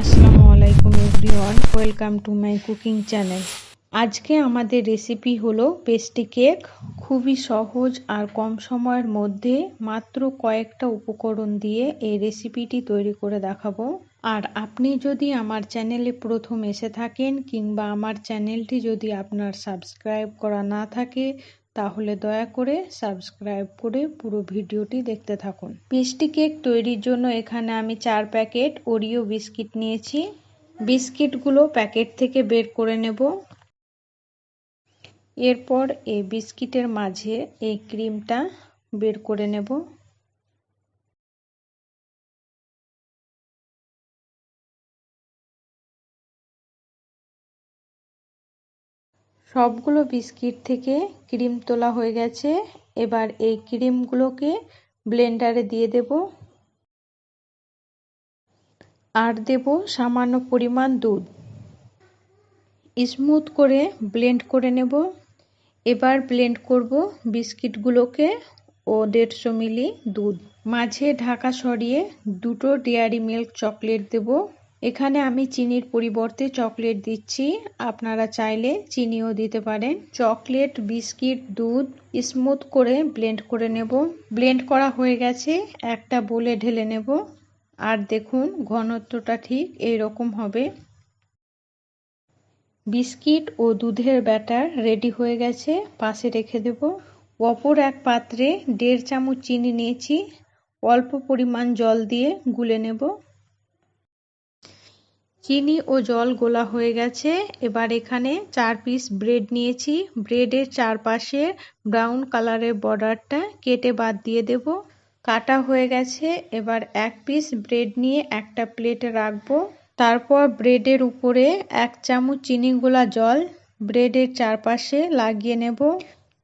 আসসালামু আলাইকুম everyone, welcome to my cooking channel. আজকে আমাদের রেসিপি হলো পেস্টি কেক, খুবই সহজ আর কম সময়ের মধ্যে মাত্র কয়েকটা উপকরণ দিয়ে এই রেসিপিটি তৈরি করে দেখাবো। আর আপনি যদি আমার চ্যানেলে প্রথম এসে থাকেন কিংবা আমার চ্যানেলটি যদি আপনার সাবস্ক্রাইব করা না থাকে তাহলে দয়া করে সাবস্ক্রাইব করে পুরো ভিডিওটি দেখতে থাকুন। পিস্টি কেক তৈরির জন্য এখানে আমি চার প্যাকেট ওরিও বিস্কিট নিয়েছি। বিস্কিটগুলো প্যাকেট থেকে বের করে নেব। এরপর এই বিস্কিটের মাঝে এই ক্রিমটা বের করে নেব। সবগুলো বিস্কিট থেকে ক্রিম তোলা হয়ে গেছে। এবার এই ক্রিমগুলোকে ব্লেন্ডারে দিয়ে দেব। আর দেব সামান্য পরিমাণ দুধ। স্মুথ করে ব্লেন্ড করে নেব। এবার ব্লেন্ড করব বিস্কিটগুলোকে ও দেড়শো মিলি দুধ। মাঝে ঢাকা সরিয়ে দুটো ডেয়ারি মিল্ক চকলেট দেব। এখানে আমি চিনির পরিবর্তে চকলেট দিচ্ছি। আপনারা চাইলে চিনিও দিতে পারেন। চকলেট, বিস্কিট, দুধ স্মুথ করে ব্লেন্ড করে নেব। ব্লেন্ড করা হয়ে গেছে। একটা বলে ঢেলে নেব। আর দেখুন, ঘনত্বটা ঠিক এই রকম হবে। বিস্কিট ও দুধের ব্যাটার রেডি হয়ে গেছে। পাশে রেখে দেব। অপর এক পাত্রে দেড় চামচ চিনি নিয়েছি। অল্প পরিমাণ জল দিয়ে গুলে নেব। চিনি ও জল গোলা হয়ে গেছে। এবার এখানে চার পিস ব্রেড নিয়েছি। ব্রেডের চারপাশে ব্রাউন কালারের বর্ডারটা কেটে বাদ দিয়ে দেব। কাটা হয়ে গেছে। এবার এক পিস ব্রেড নিয়ে একটা প্লেটে রাখব। তারপর ব্রেডের উপরে এক চামচ চিনি গোলা জল ব্রেডের চারপাশে লাগিয়ে নেব।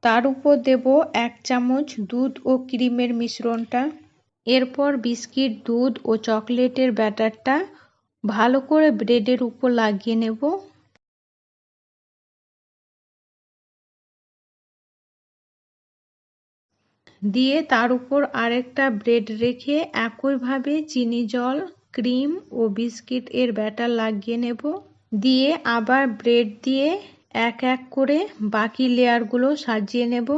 তার উপর দেব এক চামচ দুধ ও ক্রিমের মিশ্রণটা। এরপর বিস্কিট, দুধ ও চকলেটের ব্যাটারটা ভালো করে ব্রেডের উপর লাগিয়ে নেব। দিয়ে তার উপর আরেকটা ব্রেড রেখে একইভাবে চিনি, জল, ক্রিম ও বিস্কিট এর ব্যাটার লাগিয়ে নেব। দিয়ে আবার ব্রেড দিয়ে এক এক করে বাকি লেয়ারগুলো সাজিয়ে নেব।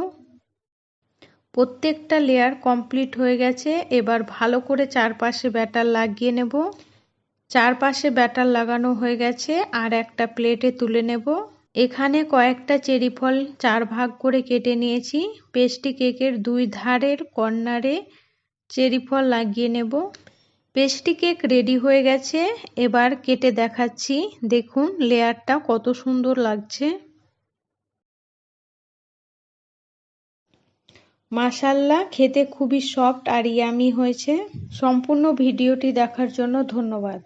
প্রত্যেকটা লেয়ার কমপ্লিট হয়ে গেছে। এবার ভালো করে চারপাশে ব্যাটার লাগিয়ে নেব। চারপাশে ব্যাটার লাগানো হয়ে গেছে আর একটা প্লেটে তুলে নেব। এখানে কয়েকটা চেরি ফল চার ভাগ করে কেটে নিয়েছি। পেস্টি কেকের দুই ধারের কর্নারে চেরি ফল লাগিয়ে নেব। পেস্টি কেক রেডি হয়ে গেছে। এবার কেটে দেখাচ্ছি। দেখুন, লেয়ারটা কত সুন্দর লাগছে। মাসাল্লা খেতে খুবই সফট আর ইয়ামি হয়েছে। সম্পূর্ণ ভিডিওটি দেখার জন্য ধন্যবাদ।